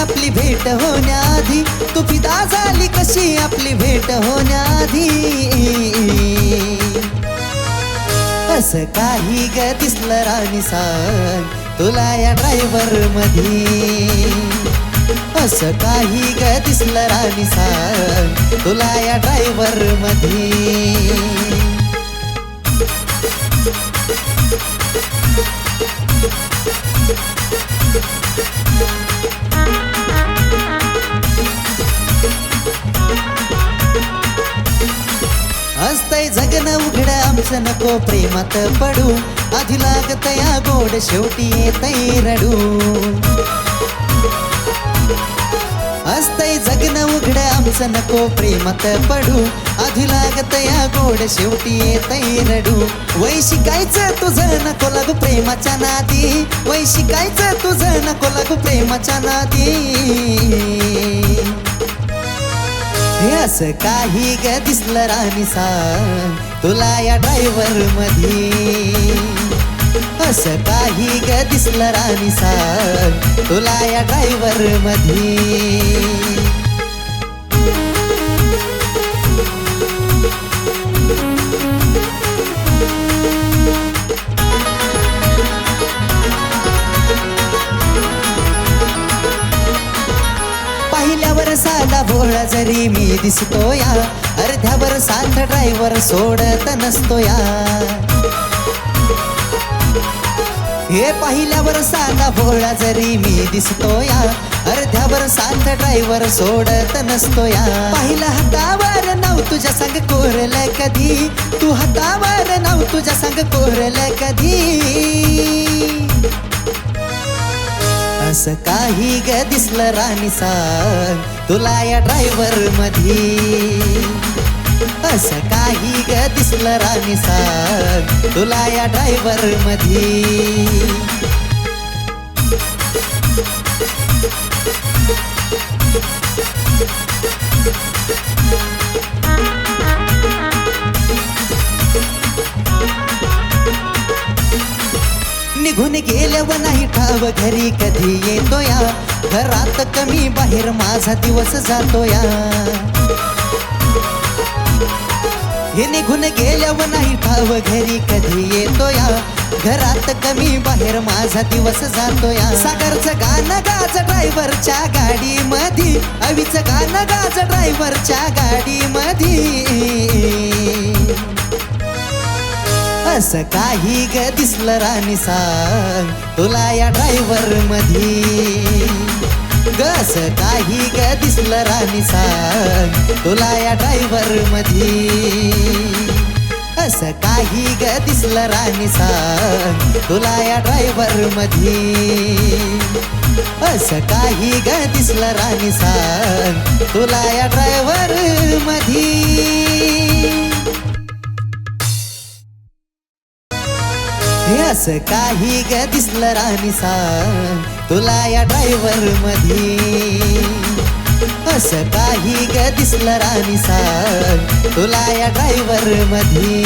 आपली भेट होण्याआधी. तू फिदा झाली कशी आपली भेट होण्याआधी. अस काही ग दिसलं राणी सांग तुला या ड्रायव्हरमध्ये असं काही ग दिसलं राणी सांग तुला या ड्रायव्हरमध्ये उघड नको प्रेमात पडू. आधी लागत या गोड शेवटी येतय रडू. असतंय जगन उघड आमचं नको प्रेमात पडू. आधी लागत या गोड शेवटी येतय रडू. वै शिकायचं तुझं नको लागू प्रेमाच्या नादी. वै शिकायचं तुझं नको लागू प्रेमाच्या नादी. असं काही ग दिसलं राणीसा तुला या ड्रायव्हरमध्ये असं काही ग दिसलं राणीसा तुला या ड्रायव्हरमध्ये पहिल्यावर साधा भोळा जरी मी दिसतो या अर्ध्यावर साथ ड्रायव्हर सोडत नसतो या हे पाहिल्यावर साधा भोळा जरी मी दिसतो या अर्ध्यावर साथ ड्रायव्हर सोडत नसतो या पहिला हातावर नाव तुझ्या संग कोरल कधी? तू हातावर नाव तुझ्या संग कोरल कधी? असं काही ग दिसलं राणी सांग तुला या ड्रायव्हरमध्ये असं काही ग दिसलं राणी सांग तुला या ड्रायव्हरमध्ये निघून गेल्यावर ठाव घरी कधी येतो या घरात कमी बाहेर माझा दिवस जातो या हे निघून गेल्यावर नाही ठाव घरी कधी येतो या घरात कमी बाहेर माझा दिवस जातो या सागरचं गाणं गाज ड्रायव्हरच्या गाडी मधी अवीचं गाणं गाज ड्रायव्हरच्या गाडी मधी असं काही ग दिसलं राणी सांग. तुला या ड्रायव्हर मधी. ग काही ग दिसलं राणी सांग. तुला या ड्रायव्हर मधी. असं काही ग दिसलं राणी सांग. तुला या ड्रायव्हर मधी. असं काही ग दिसलं राणी सांग. तुला या ड्रायव्हरमध्ये हे असं काही ग दिसलं राणीसा तुला या ड्रायव्हरमध्ये असं काही ग दिसलं राणीसा तुला या ड्रायव्हरमध्ये